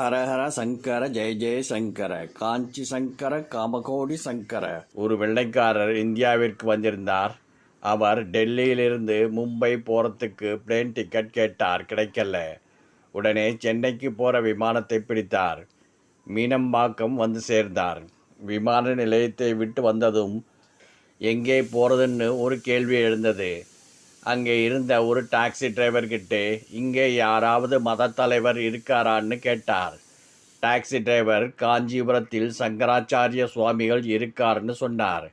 ஹரஹர சங்கர ஜெய ஜெய சங்கர காஞ்சி சங்கர காமகோடி சங்கர. ஒரு வெள்ளைக்காரர் இந்தியாவிற்கு வந்திருந்தார். அவர் டெல்லியிலிருந்து மும்பை போகிறதுக்கு பிளேன் டிக்கெட் கேட்டார் கிடைக்கல. உடனே சென்னைக்கு போகிற விமானத்தை பிடித்தார். மீனம்பாக்கம் வந்து சேர்ந்தார். விமான நிலையத்தை விட்டு வந்ததும் எங்கே போகிறதுன்னு ஒரு கேள்வி எழுந்தது. அங்கே இருந்த ஒரு டாக்ஸி டிரைவர்கிட்ட இங்கே யாராவது மத தலைவர் இருக்காரான்னு கேட்டார். டாக்ஸி டிரைவர் காஞ்சிபுரத்தில் சங்கராச்சாரிய சுவாமிகள் இருக்காருன்னு சொன்னார்.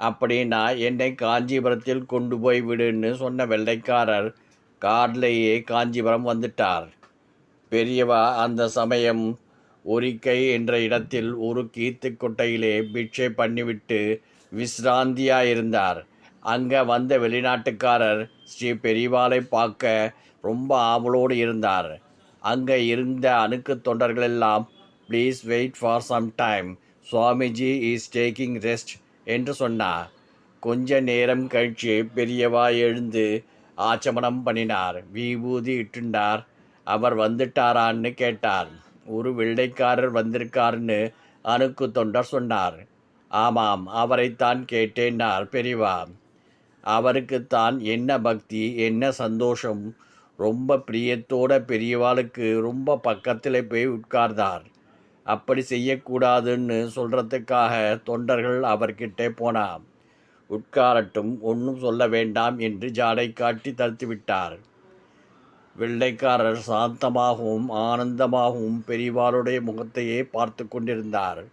அப்படின்னா என்னை காஞ்சிபுரத்தில் கொண்டு போய் விடுன்னு சொன்ன வெள்ளைக்காரர் கார்லேயே காஞ்சிபுரம் வந்துட்டார். பெரியவா அந்த சமயம் ஒரிக்கை என்ற இடத்தில் ஒரு கீத்து கொட்டையிலே பிட்சை பண்ணிவிட்டு விஸ்ராந்தியாக இருந்தார் அங்கே வந்த வெளிநாட்டுக்காரர் ஸ்ரீ பெரியவாலை பார்க்க ரொம்ப ஆவலோடு இருந்தார். அங்கே இருந்த அணுக்கு தொண்டர்கள் எல்லாம் please wait for some time Swamiji is taking rest என்று சொன்னார். கொஞ்ச நேரம் கழிச்சு பெரியவா எழுந்து ஆச்சமனம் பண்ணினார். விபூதி இட்டுண்டார். அவர் வந்துட்டாரான்னு கேட்டார். ஒரு வெள்ளைக்காரர் வந்திருக்காருன்னு அணுக்கு தொண்டர் சொன்னார். ஆமாம் அவரைத்தான் கேட்டேன்னார் பெரியவா. அவருக்குத்தான் என்ன பக்தி என்ன சந்தோஷம்? ரொம்ப பிரியத்தோட பெரியவாளுக்கு ரொம்ப பக்கத்தில் போய் உட்கார்ந்தார். அப்படி செய்யக்கூடாதுன்னு சொல்கிறதுக்காக தொண்டர்கள் அவர்கிட்டே போனார் உட்காரட்டும் ஒன்றும் சொல்ல வேண்டாம் என்று ஜாடை காட்டி தடுத்துவிட்டார் வெள்ளைக்காரர் சாந்தமாகவும் ஆனந்தமாகவும் பெரியவாளுடைய முகத்தையே பார்த்து கொண்டிருந்தார்.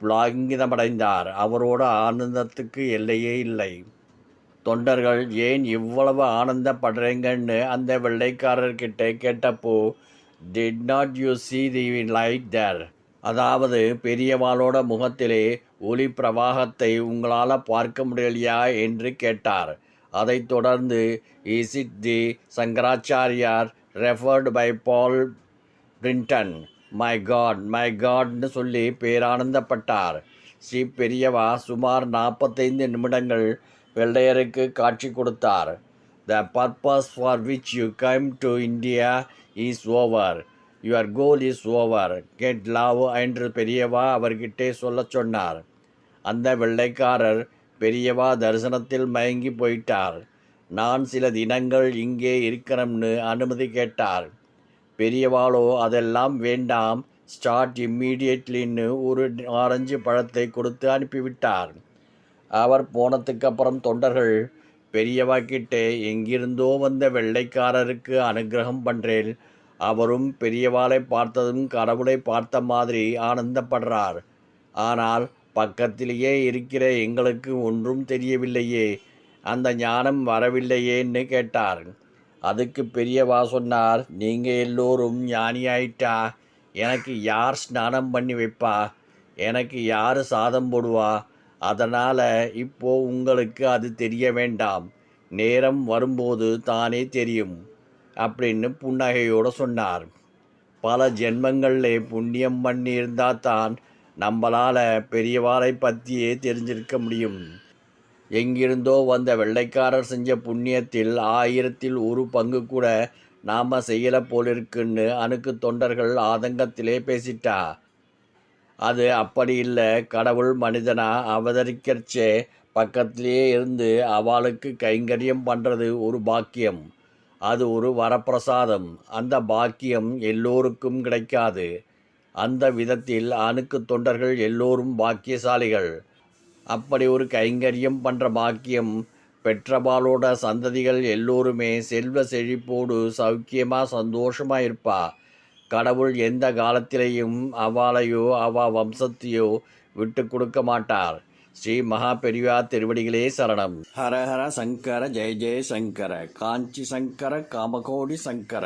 புலாங்கிதமடைந்தார். அவரோட ஆனந்தத்துக்கு எல்லையே இல்லை. தொண்டர்கள் ஏன் இவ்வளவு ஆனந்தப்படுறீங்கன்னு அந்த வெள்ளைக்காரர்கிட்ட கேட்டப்போ did not you see the light there அதாவது பெரியவாளோட முகத்திலே ஒளி பிரவாகத்தை உங்களால் பார்க்க முடியலையா என்று கேட்டார். அதைத் தொடர்ந்து is it the Shankaracharya referred by Paul Brunton my god my காட்னு சொல்லி பேரானந்தப்பட்டார். ஸ்ரீ பெரியவா சுமார் நாற்பத்தைந்து நிமிடங்கள் வெள்ளையருக்கு காட்சி கொடுத்தார். The purpose for which you come to India is over your goal is over get love என்று பெரியவா அவர்கிட்டே சொல்லச் சொன்னார். அந்த வெள்ளைக்காரர் பெரியவா தரிசனத்தில் மயங்கி போயிட்டார். நான் சில தினங்கள் இங்கே இருக்கணும்னு அனுமதி கேட்டார். பெரியவாளோ அதெல்லாம் வேண்டாம். ஸ்டார்ட் இம்மீடியட்லின்னு ஒரு ஆரஞ்சு பழத்தை கொடுத்து அனுப்பிவிட்டார். அவர் போனதுக்கு அப்புறம் தொண்டர்கள் பெரியவாக்கிட்டே எங்கிருந்தோ வந்த வெள்ளைக்காரருக்கு அனுகிரகம் பண்ணுறேன் அவரும் பெரியவாளை பார்த்ததும் கடவுளை பார்த்த மாதிரி ஆனந்தப்படுறார். ஆனால் பக்கத்திலேயே இருக்கிற எங்களுக்கு ஒன்றும் தெரியவில்லையே அந்த ஞானம் வரவில்லையேன்னு கேட்டார். அதுக்கு பெரியவா சொன்னார் நீங்கள் எல்லோரும் ஞானியாயிட்டா எனக்கு யார் ஸ்நானம் பண்ணி வைப்பா? எனக்கு யார் சாதம் போடுவா? அதனால் இப்போ உங்களுக்கு அது தெரிய வேண்டாம். நேரம் வரும்போது தானே தெரியும் அப்படின்னு புன்னகையோடு சொன்னார். பல ஜென்மங்களில் புண்ணியம் பண்ணியிருந்தால் தான் நம்மளால் பெரியவாரை பற்றியே தெரிஞ்சிருக்க முடியும். எங்கிருந்தோ வந்த வெள்ளைக்காரர் செஞ்ச புண்ணியத்தில் ஆயிரத்தில் ஒரு பங்கு கூட நாம் செய்யலை போலிருக்குன்னு அணுக்கு தொண்டர்கள் ஆதங்கத்திலே பேசிட்டா? அது அப்படி இல்லை கடவுள் மனிதனா அவதரிக்கிறச்சே பக்கத்திலேயே இருந்து அவளுக்கு கைங்கரியம் பண்ணுறது ஒரு பாக்கியம். அது ஒரு வரப்பிரசாதம். அந்த பாக்கியம் எல்லோருக்கும் கிடைக்காது. அந்த விதத்தில் அணுக்கு தொண்டர்கள் எல்லோரும் பாக்கியசாலிகள். அப்படி ஒரு கைங்கரியம் பண்ணுற பாக்கியம் பெற்றபாலோட சந்ததிகள் எல்லோருமே செல்வ செழிப்போடு சௌக்கியமாக சந்தோஷமாக இருப்பா. கடவுள் எந்த காலத்திலேயும் அவளையோ அவ வம்சத்தையோ விட்டு கொடுக்க மாட்டார். ஸ்ரீ மகா பெரியா திருவடிகளே சரணம். ஹரஹர சங்கர ஜெய ஜெய சங்கர காஞ்சி சங்கர காமகோடி சங்கர.